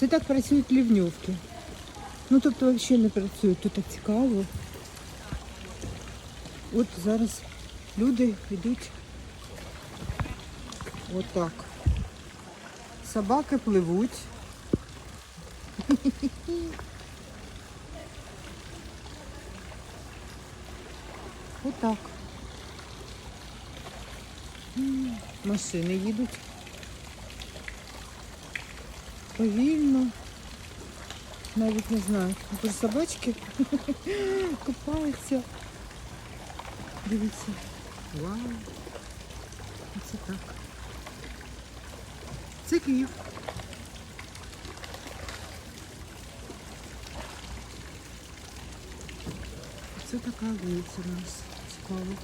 Це так працюють лівньовки. Ну, тобто взагалі не працюють, тут так цікаво. От зараз люди йдуть отак. Собаки пливуть. Отак. Машини їдуть. Повільно. Навіть не знаю. Про собачки купаються. Дивіться. Вау. Оце так. Це Київ. Це така вулиця у нас. Цікаво.